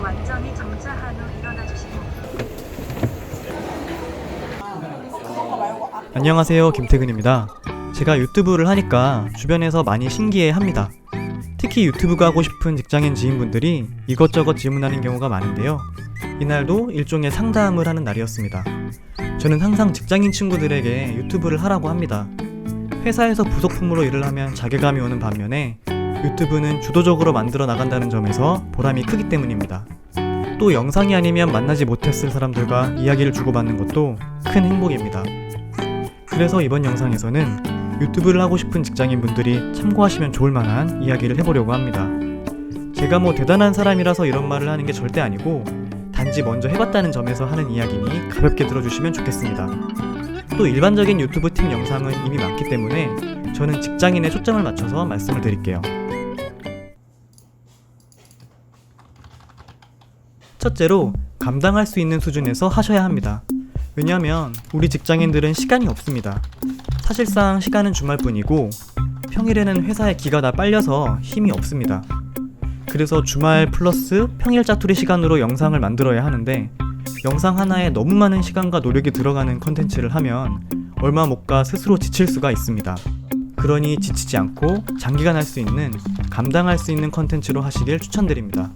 완전히 정차한 후 일어나 주시고. 안녕하세요 김태근입니다. 제가 유튜브를 하니까 주변에서 많이 신기해 합니다. 특히 유튜브가 하고 싶은 직장인 지인분들이 이것저것 질문하는 경우가 많은데요. 이날도 일종의 상담을 하는 날이었습니다. 저는 항상 직장인 친구들에게 유튜브를 하라고 합니다. 회사에서 부속품으로 일을 하면 자괴감이 오는 반면에 유튜브는 주도적으로 만들어 나간다는 점에서 보람이 크기 때문입니다 또 영상이 아니면 만나지 못했을 사람들과 이야기를 주고받는 것도 큰 행복입니다 그래서 이번 영상에서는 유튜브를 하고 싶은 직장인 분들이 참고하시면 좋을 만한 이야기를 해보려고 합니다. 제가 뭐 대단한 사람이라서 이런 말을 하는 게 절대 아니고 단지 먼저 해봤다는 점에서 하는 이야기니 가볍게 들어주시면 좋겠습니다. 또 일반적인 유튜브 팁 영상은 이미 많기 때문에 저는 직장인에 초점을 맞춰서 말씀을 드릴게요. 첫째로 감당할 수 있는 수준에서 하셔야 합니다. 왜냐하면 우리 직장인들은 시간이 없습니다. 사실상 시간은 주말뿐이고 평일에는 회사에 기가 다 빨려서 힘이 없습니다. 그래서 주말 플러스 평일 짜투리 시간으로 영상을 만들어야 하는데 영상 하나에 너무 많은 시간과 노력이 들어가는 컨텐츠를 하면 얼마 못 가 스스로 지칠 수가 있습니다. 그러니 지치지 않고 장기간 할 수 있는 감당할 수 있는 컨텐츠로 하시길 추천드립니다.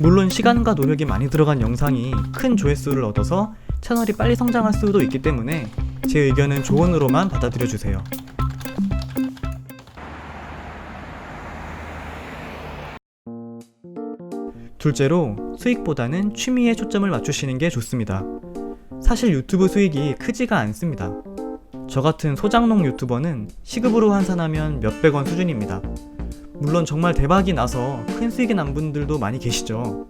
물론 시간과 노력이 많이 들어간 영상이 큰 조회수를 얻어서 채널이 빨리 성장할 수도 있기 때문에 제 의견은 조언으로만 받아들여 주세요. 둘째로 수익보다는 취미에 초점을 맞추시는 게 좋습니다. 사실 유튜브 수익이 크지가 않습니다. 저 같은 소장농 유튜버는 시급으로 환산하면 몇백 원 수준입니다. 물론 정말 대박이 나서 큰 수익이 난 분들도 많이 계시죠.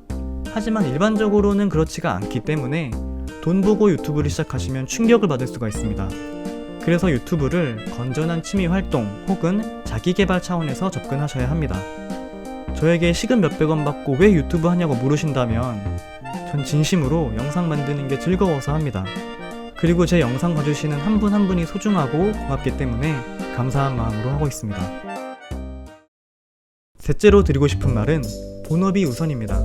하지만 일반적으로는 그렇지가 않기 때문에 돈 보고 유튜브를 시작하시면 충격을 받을 수가 있습니다. 그래서 유튜브를 건전한 취미 활동 혹은 자기 개발 차원에서 접근하셔야 합니다. 저에게 시급 몇백 원 받고 왜 유튜브 하냐고 물으신다면 전 진심으로 영상 만드는 게 즐거워서 합니다. 그리고 제 영상 봐주시는 한 분한 분이 소중하고 고맙기 때문에 감사한 마음으로 하고 있습니다. 셋째로 드리고 싶은 말은 본업이 우선입니다.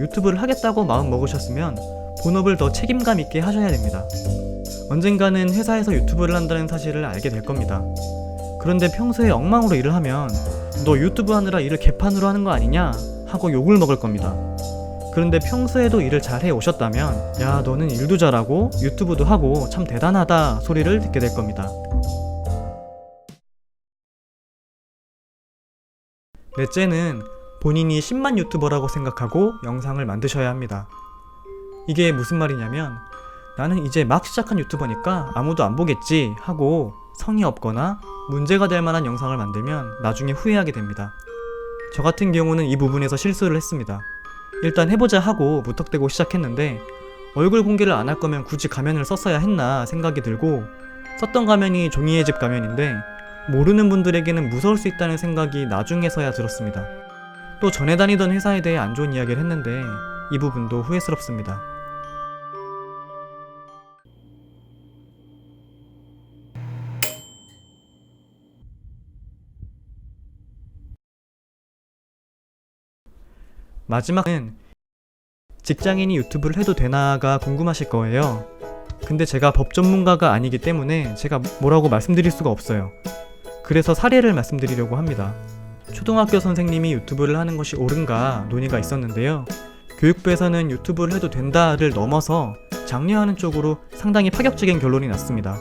유튜브를 하겠다고 마음 먹으셨으면 본업을 더 책임감 있게 하셔야 됩니다. 언젠가는 회사에서 유튜브를 한다는 사실을 알게 될 겁니다. 그런데 평소에 엉망으로 일을 하면 너 유튜브 하느라 일을 개판으로 하는 거 아니냐 하고 욕을 먹을 겁니다. 그런데 평소에도 일을 잘 해 오셨다면 야 너는 일도 잘하고 유튜브도 하고 참 대단하다 소리를 듣게 될 겁니다. 넷째는 본인이 10만 유튜버라고 생각하고 영상을 만드셔야 합니다. 이게 무슨 말이냐면 나는 이제 막 시작한 유튜버니까 아무도 안 보겠지 하고 성의 없거나 문제가 될 만한 영상을 만들면 나중에 후회하게 됩니다. 저 같은 경우는 이 부분에서 실수를 했습니다. 일단 해보자 하고 무턱대고 시작했는데 얼굴 공개를 안 할 거면 굳이 가면을 썼어야 했나 생각이 들고 썼던 가면이 종이의 집 가면인데 모르는 분들에게는 무서울 수 있다는 생각이 나중에서야 들었습니다. 또 전에 다니던 회사에 대해 안 좋은 이야기를 했는데 이 부분도 후회스럽습니다. 마지막은 직장인이 유튜브를 해도 되나가 궁금하실 거예요. 근데 제가 법 전문가가 아니기 때문에 제가 뭐라고 말씀드릴 수가 없어요. 그래서 사례를 말씀드리려고 합니다. 초등학교 선생님이 유튜브를 하는 것이 옳은가 논의가 있었는데요. 교육부에서는 유튜브를 해도 된다를 넘어서 장려하는 쪽으로 상당히 파격적인 결론이 났습니다.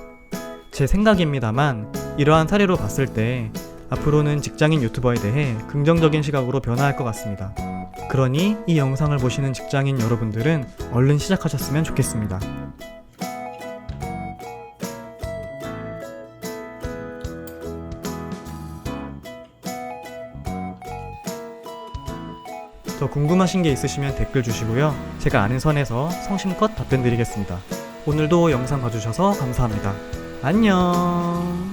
제 생각입니다만 이러한 사례로 봤을 때 앞으로는 직장인 유튜버에 대해 긍정적인 시각으로 변화할 것 같습니다. 그러니 이 영상을 보시는 직장인 여러분들은 얼른 시작하셨으면 좋겠습니다. 더 궁금하신 게 있으시면 댓글 주시고요. 제가 아는 선에서 성심껏 답변 드리겠습니다. 오늘도 영상 봐주셔서 감사합니다. 안녕!